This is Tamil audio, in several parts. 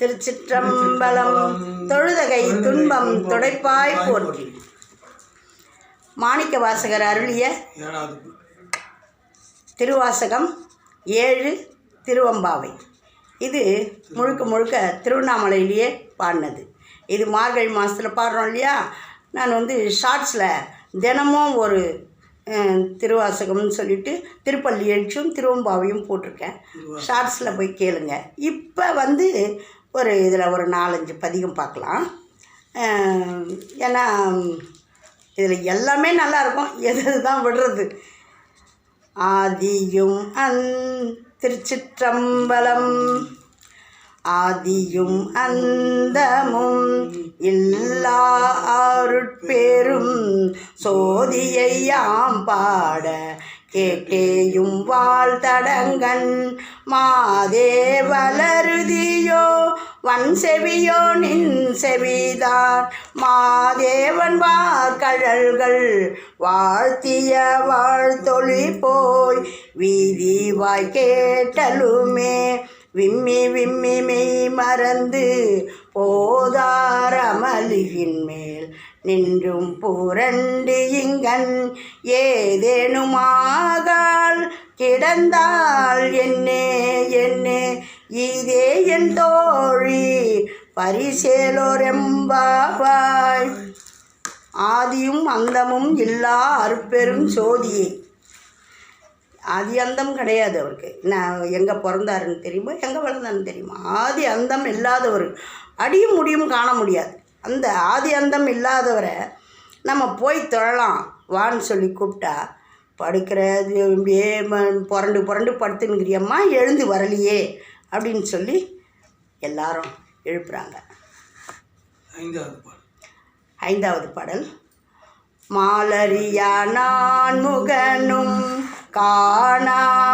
திருச்சிற்றம்பலம் தொழுதகை துன்பம் துடைப்பாய் போற்றி. மாணிக்க வாசகர் அருளிய திருவாசகம் ஏழு திருவம்பாவை. இது முழுக்க முழுக்க திருவண்ணாமலையிலேயே பாடினது. இது மார்கழி மாதத்தில் பாடுறோம் இல்லையா? நான் வந்து ஷார்ட்ஸில் தினமும் ஒரு திருவாசகம்னு சொல்லிட்டு திருப்பள்ளி எழுச்சும் திருவம்பாவையும் போட்டிருக்கேன். ஷார்ட்ஸில் போய் கேளுங்க. இப்போ வந்து ஒரு இதில் ஒரு நாலஞ்சு பதிகம் பார்க்கலாம். ஏன்னா இதில் எல்லாமே நல்லாயிருக்கும். எது தான் விடுறது? ஆதியும் அந் திருச்சிற்றம்பலம் ஆதியும் அந்தமும் இல்லா அருட்பெரும் சோதியை யாம் பாட கேட்டேயும் வாழ்த்தடங்கன் மாதே வளருதியோ வன் செவியோ நின் செவிதான் மாதேவன் வார்கழல்கள் வாழ்த்திய வாழ்த்தொழி போய் வீதி வாய் கேட்டலுமே விம்மி விம்மி மெய் மறந்து போதாரமலியின் மேல் நின்றும் பூரண்டு இங்கன் ஏதேனுமாகால் கிடந்தால் என்னே என்னே இதே என் தோழி பரிசேலோரெம்பாவாய். ஆதியும் அந்தமும் இல்லா அருப்பெரும் சோதியே. ஆதி அந்தம் கிடையாது அவருக்கு. நான் எங்கே பிறந்தாருன்னு தெரியுமா? எங்கே வளர்ந்தாருன்னு தெரியுமா? ஆதி அந்தம் இல்லாதவர். அடியும் முடியும் காண முடியாது. அந்த ஆதி அந்தம் இல்லாதவரை நம்ம போய் தொழலாம். வான்னு சொல்லி கூப்பிட்டா படுக்கிற புரண்டு புரண்டு படுத்துனுங்கிறியம்மா எழுந்து வரலையே அப்படின்னு சொல்லி எல்லாரும் எழுப்புறாங்க. ஐந்தாவது பாடல். ஐந்தாவது பாடல் மாலரியா நான் முகனும் காணாமலையினை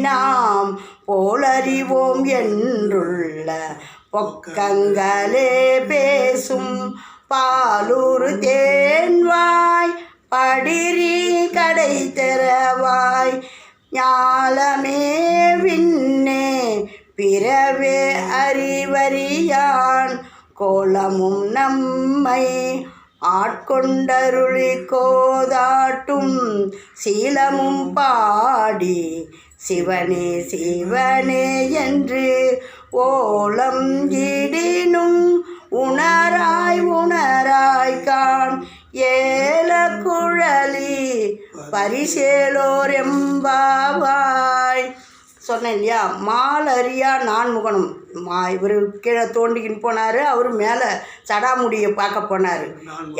நாம் போலறிவோம் என்றுள்ள பொக்கங்களே பேசும் பாலூர் தேன்வாய் படிரி கடை தெரவாய் ஞாலமே விண்ணே பிறவே அறிவறியான் கோலமும் நம்மை ஆட்கொண்டருளி கோதாட்டும் சீலமும் பாடி சிவனே சிவனே என்று ஓலம் இடினும் உணராய் உணராய் கான் ஏல குழலி பரிசேலோர் எம்பாவாய் சொன்னேன் இல்லையா மாலரியா நான்முகனும். மா இவர் கீழே தோண்டிக்கின்னு போனார் அவர் மேலே சடாமுடியை பார்க்க போனார்.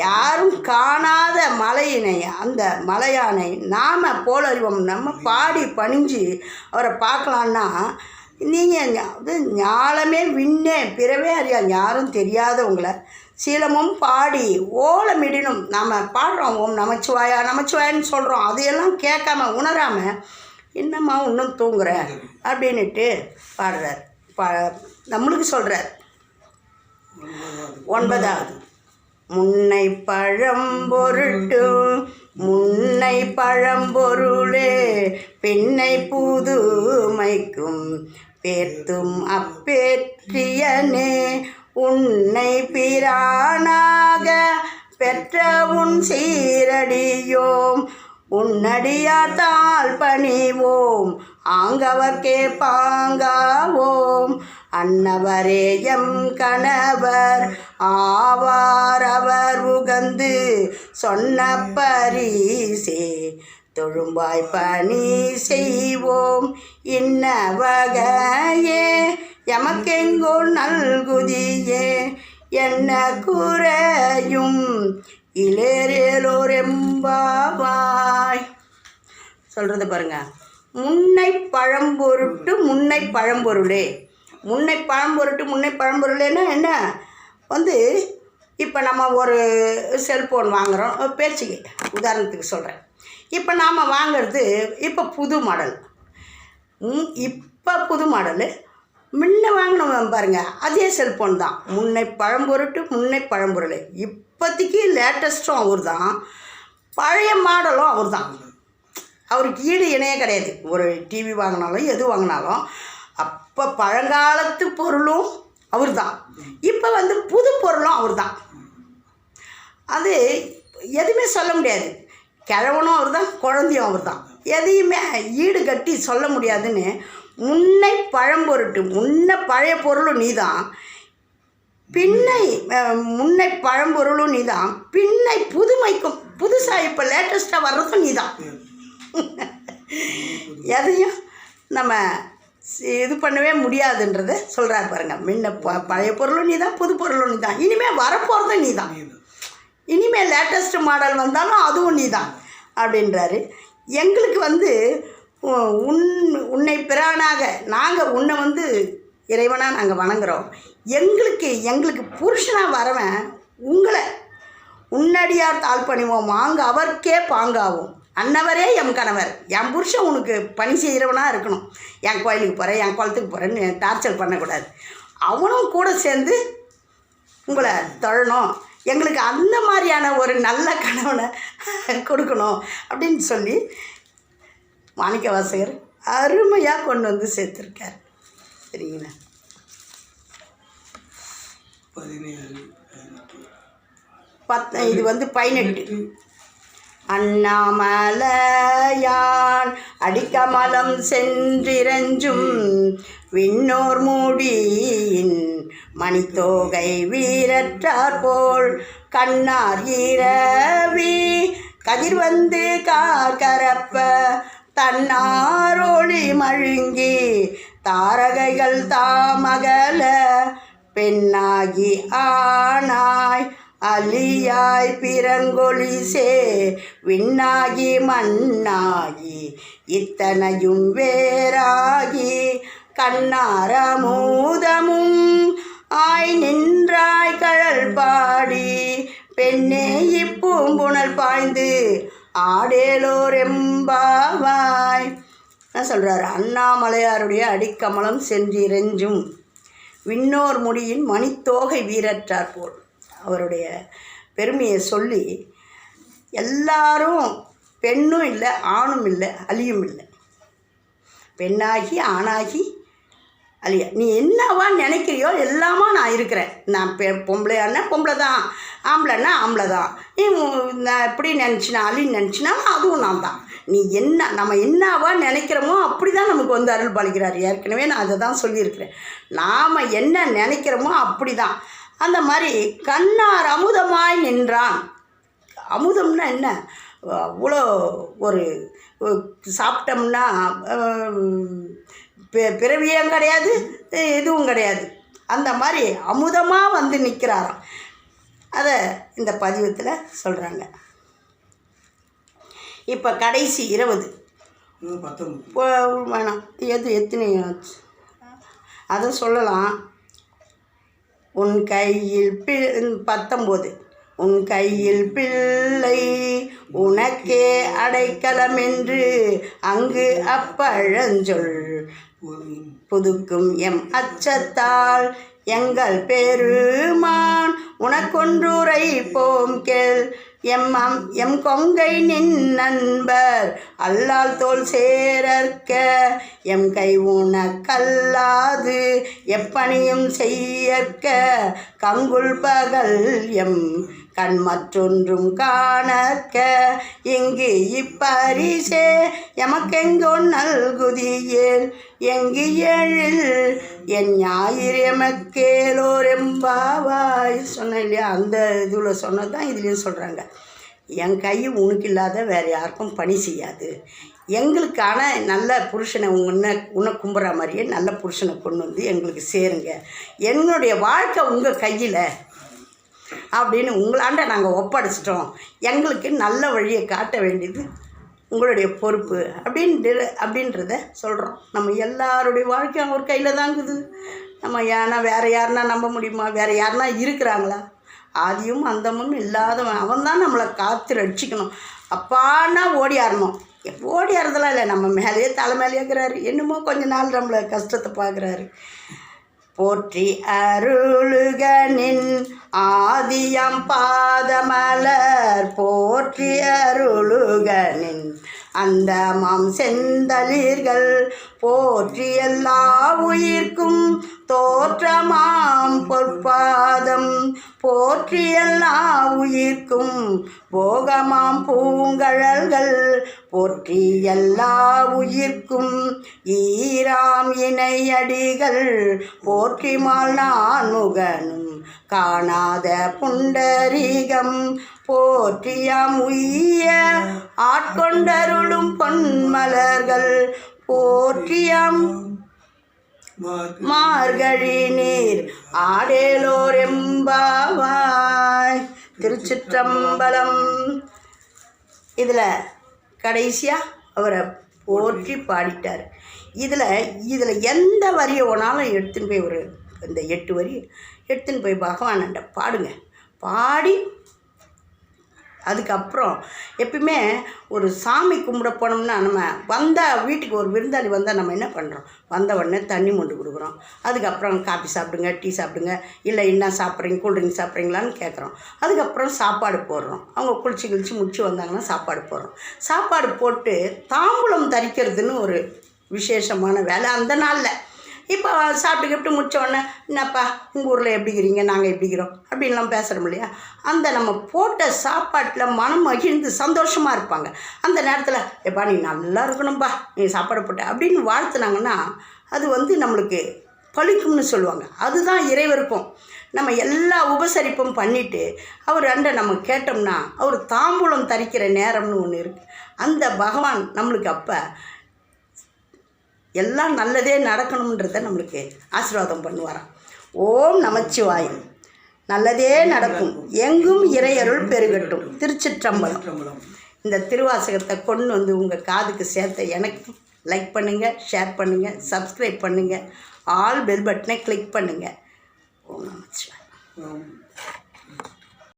யாரும் காணாத மலையினை அந்த மலையானை நாம் போலறிவோம். நம்ம பாடி பணிஞ்சு அவரை பார்க்கலான்னா நீங்கள் அது ஞாலமே விண்ணே பிறவே அறியா யாரும் தெரியாதவங்கள. சீலமும் பாடி ஓலமிடினும் நாம் பாடுறோம் ஓம் நமச்சிவாயா நமச்சிவாயான்னு சொல்கிறோம் அதையெல்லாம் கேட்காம உணராமல் என்னம்மா இன்னும் தூங்குற? அப்படின்னுட்டு பாடுறார். பா நம்மளுக்கு சொல்கிறார் ஒன்பதாவது. முன்னை பழம் பொருட்டும் முன்னை பழம்பொருளே பெண்ணை புதுமைக்கும் பேர்த்தும் அப்பேற்றியனே உன்னை பிரானாக பெற்ற உன் சீரடியோம் உன்னடியாத்தால் பணிவோம் ஆங்கவர்க்கே பாங்காவோம். அன்னவரே எம் கணவர் ஆவார் அவர் உகந்து சொன்ன பரிசே. தொழும்பாய் பணி செய்வோம் இன்ன வகையே எமக்கெங்கோ நல்குதியே. என்ன குறையும் இளேரேலோர் எம்பாவாய் சொல்கிறது பாருங்க. முன்னை பழம்பொருட்டு முன்னை பழம்பொருளே முன்னை பழம்பொருட்டு முன்னை பழம்பொருளேன்னா என்ன? வந்து இப்போ நம்ம ஒரு செல்ஃபோன் வாங்குகிறோம் பேச்சுக்கு. உதாரணத்துக்கு சொல்கிறேன் இப்போ நாம் வாங்கிறது இப்போ புது மாடல் இப்போ புது மாடலு முன்ன வாங்கினவன் பாருங்க அதே செல்ஃபோன் தான். முன்னை பழம்பொருட்டு முன்னை பழம்பொருள். இப்போதைக்கு லேட்டஸ்ட்டும் அவர் தான் பழைய மாடலும் அவர் தான் அவருக்கு ஈடு இணையே கிடையாது. ஒரு டிவி வாங்கினாலும் எது வாங்கினாலும் அப்போ பழங்காலத்து பொருளும் அவர் தான் இப்போ வந்து புது பொருளும் அவர் தான் அது எதுவுமே சொல்ல முடியாது. கிழவனும் அவர் தான் குழந்தையும் அவர் தான் எதையுமே ஈடு கட்டி சொல்ல முடியாதுன்னு முன்னை பழம்பொருட்டு முன்ன பழைய பொருளும் நீ தான் பின்னை முன்னை பழம்பொருளும் நீ தான் பின்னை புதுமைக்கும் புதுசாக இப்போ லேட்டஸ்ட்டாக வர்றதும் நீ தான் எதையும் நம்ம இது பண்ணவே முடியாதுன்றத சொல்கிறார் பாருங்க. முன்ன ப பழைய பொருளும் நீ தான் புது பொருளும் நீ தான் இனிமேல் வரப்போகிறதும் நீ தான் இனிமேல் லேட்டஸ்ட் மாடல் வந்தாலும் அதுவும் நீ தான் அப்படின்றாரு. எங்களுக்கு வந்து உன் உன்னை பிரானாக நாங்கள் உன்னை வந்து இறைவனாக நாங்கள் வணங்குறோம். எங்களுக்கு எங்களுக்கு புருஷனாக வரவன் உங்களை. உன்னடியார் தாழ் பணிவோம் வாங்க அவர்க்கே பாங்காவும். அன்னவரே எம் கணவர். என் புருஷன் உனக்கு பணி செய்கிறவனாக இருக்கணும். என் கோயிலுக்கு போகிறேன் என் குளத்துக்கு போகிறேன்னு டார்ச்சர் பண்ணக்கூடாது. அவனும் கூட சேர்ந்து உங்களை தொழணும். எங்களுக்கு அந்த மாதிரியான ஒரு நல்ல கணவனை கொடுக்கணும் அப்படின்னு சொல்லி மாணிக்க வாசகர் அருமையாக கொண்டு வந்து சேர்த்துருக்கார். சரிங்களா? பதினேழு பத் இது வந்து பதினெட்டு. அண்ணாமலையான் அடிக்கமலம் சென்றிரஞ்சும் விண்ணோர் மூடியின் மணித்தோகை வீரற்றார் போல் கண்ணார் இரவி கதிர் வந்து கார்கரப்ப தன்னாரோழி மழுங்கி தாரகைகள் தாமகல பெண்ணாகி ஆனாய் அலியாய் பிறங்கொழி சே விண்ணாகி மண்ணாகி இத்தனையும் வேறாகி கண்ணார மூதமும் ஆய் நின்றாய் கழல் பாடி பெண்ணே இப்பூம்புணல் பாய்ந்து ஆடேலோர் எம்பாவாய் என்ன சொல்கிறார் அண்ணாமலையாருடைய அடிக்கமலம் சென்றிரெஞ்சும் விண்ணோர் முடியின் மணித்தோகை வீரற்றார் போல். அவருடைய பெருமையை சொல்லி எல்லாரும் பெண்ணும் இல்லை ஆணும் இல்லை அழியும் இல்லை. பெண்ணாகி ஆணாகி அழியா. நீ என்னவா நினைக்கிறியோ எல்லாமா நான் இருக்கிறேன். நான் பெ பொம்பளையானா பொம்பளை தான் ஆம்பளைன்னா ஆம்பளை தான் நீ நான் எப்படி நினச்சினா அழின்னு நினச்சினா அதுவும் நான் தான். நீ என்ன நம்ம என்னவா நினைக்கிறோமோ அப்படி தான் நமக்கு வந்து அருள் பாலிக்கிறார். ஏற்கனவே நான் அதை தான் சொல்லியிருக்கிறேன். நாம் என்ன நினைக்கிறோமோ அப்படி தான் அந்த மாதிரி கண்ணார் அமுதமாய் நின்றான். அமுதம்னா என்ன? அவ்வளோ ஒரு சாப்பிட்டோம்னா பிறவியும் கிடையாது இதுவும் கிடையாது. அந்த மாதிரி அமுதமாக வந்து நிற்கிறாராம் அதை இந்த பதிவத்தில் சொல்கிறாங்க இப்போ கடைசி இருபது. வேணாம். எது எத்தனை ஆச்சு. அதை சொல்லலாம். உன் கையில் பி பத்தொம்போது உன் கையில் பிள்ளை உனக்கே அடைக்கலம் என்று அங்கு அப்பழஞ்சொல். புதுக்கும் எம் அச்சத்தால் எங்கள் பெருமான் உனக்கொன்றுரை போம் கேள். எம் அம் எம் கொங்கை நின் நண்பர் அல்லால் தோல் சேரற்க. எம் கை உனக்கல்லாது எப்பணியும் செய்யற்க. கங்குல் பகல் எம் கண் மற்றொன்றும் காணக்க இங்கு இப்பரிசே எமக்கெங்கோ நல்குதியேல் எங்கு எழில் என் ஞாயிறு எமக்கேலோர் எம்பாவாய் சொன்னேன் இல்லையா? அந்த இதில் சொன்னது தான் இதுலேயும் சொல்கிறாங்க என் கை உனக்கு இல்லாத வேறு யாருக்கும் பணி செய்யாது. எங்களுக்கான நல்ல புருஷனை உன்னை உன்னை கும்புற மாதிரியே நல்ல புருஷனை கொண்டு வந்து எங்களுக்கு சேருங்க. என்னுடைய வாழ்க்கை உங்கள் கையில். அப்படின்னு உங்களாண்ட நாங்கள் ஒப்படைச்சிட்டோம். எங்களுக்கு நல்ல வழியை காட்ட வேண்டியது உங்களுடைய பொறுப்பு அப்படின்ட்டு அப்படின்றத சொல்கிறோம் நம்ம எல்லாருடைய வாழ்க்கையும் அவர் கையில் தான் இருக்குது நம்ம ஏன்னா வேறு யாருனா நம்ப முடியுமா? வேறு யாருன்னா இருக்கிறாங்களா? ஆதியும் அந்தமும் இல்லாதவன். அவன் தான் நம்மளை காத்து ரட்சிக்கணும். அப்பான்னா ஓடியாரணும் ஓடியாரதெல்லாம் இல்லை. நம்ம மேலேயே தலை மேலேயே இருக்கிறாரு. என்னமோ கொஞ்ச நாள் நம்மளை கஷ்டத்தை பார்க்குறாரு. போற்றி அருளுகனின் ஆதியம் பாதமலர். போற்றி அருளுகனின் அந்த மாம் செந்தளிர்கள் போற்றி எல்லா உயிர்க்கும் தோற்றமாம் பொற்பாதம். போற்றி எல்லா உயிர்க்கும் போகமாம் பூங்கழல்கள். போற்றி எல்லா உயிர்க்கும் ஈராம் இணையடிகள். போற்றிமால் நான் முகனும் காணாத புண்டரீகம். போற்றியாம் உய்ய ஆட்கொண்டருளும் பொன்மலர்கள். போற்றியாம் மார்கழி நீர் ஆடேலோர் எம்பாவாய். திருச்சிற்றம்பலம். இதில் கடைசியாக அவரை போற்றி பாடிட்டார். இதில் இதில் எந்த வரியை ஒன்றாலும் எடுத்துன்னு போய் ஒரு இந்த எட்டு வரி எடுத்துன்னு போய் பகவான்கிட்ட பாடுங்க. பாடி அதுக்கப்புறம் எப்பயுமே ஒரு சாமி கும்பிட போனோம்னா நம்ம வந்தால் வீட்டுக்கு ஒரு விருந்தாளி வந்தால் நம்ம என்ன பண்ணுறோம் வந்த உடனே தண்ணி மொண்டு கொடுக்குறோம். அதுக்கப்புறம் காஃபி சாப்பிடுங்க டீ சாப்பிடுங்க இல்லை என்ன சாப்பிட்றீங்க கூல்ட்ரிங்க் சாப்பிட்றீங்களான்னு கேட்குறோம் அதுக்கப்புறம் சாப்பாடு போடுறோம். அவங்க குளிச்சு குளிச்சு முடிச்சு வந்தாங்கன்னா சாப்பாடு போடுறோம். சாப்பாடு போட்டு தாம்பூலம் தரிக்கிறதுன்னு ஒரு விசேஷமான வேலை அந்த நாளில். இப்போ சாப்பிட்டு கிப்ட்டு முடித்தோடனே என்னப்பா உங்கள் ஊரில் எப்படிக்கிறீங்க நாங்கள் எப்படிக்கிறோம் அப்படின்லாம் பேசுகிறோம் இல்லையா? அந்த நம்ம போட்ட சாப்பாட்டில் மனம் மகிழ்ந்து சந்தோஷமாக இருப்பாங்க. அந்த நேரத்தில் எப்பா நீ நல்லா இருக்கணும்ப்பா நீ சாப்பாடு போட்ட அப்படின்னு வாழ்த்துனாங்கன்னா அது வந்து நம்மளுக்கு பழிக்கும்னு சொல்லுவாங்க. அதுதான் இறைவருக்கும் நம்ம எல்லா உபசரிப்பும் பண்ணிவிட்டு அவர் அண்டை நம்ம கேட்டோம்னா அவர் தாம்பூலம் தரிக்கிற நேரம்னு ஒன்று இருக்குது அந்த பகவான் நம்மளுக்கு அப்போ எல்லாம் நல்லதே நடக்கணுன்றத நம்மளுக்கு ஆசீர்வாதம் பண்ணுவாராம். ஓம் நமச்சிவாய் நல்லதே நடக்கும். எங்கும் இறையருள் பெருகட்டும். திருச்சிற்றம்பலம். இந்த திருவாசகத்தை கொண்டு வந்து உங்கள் காதுக்கு சேர்த்த எனக்கு லைக் பண்ணுங்கள் ஷேர் பண்ணுங்கள் சப்ஸ்கிரைப் பண்ணுங்கள் ஆல் பெல் பட்டனை கிளிக் பண்ணுங்கள் ஓம் நமச்சிவாய்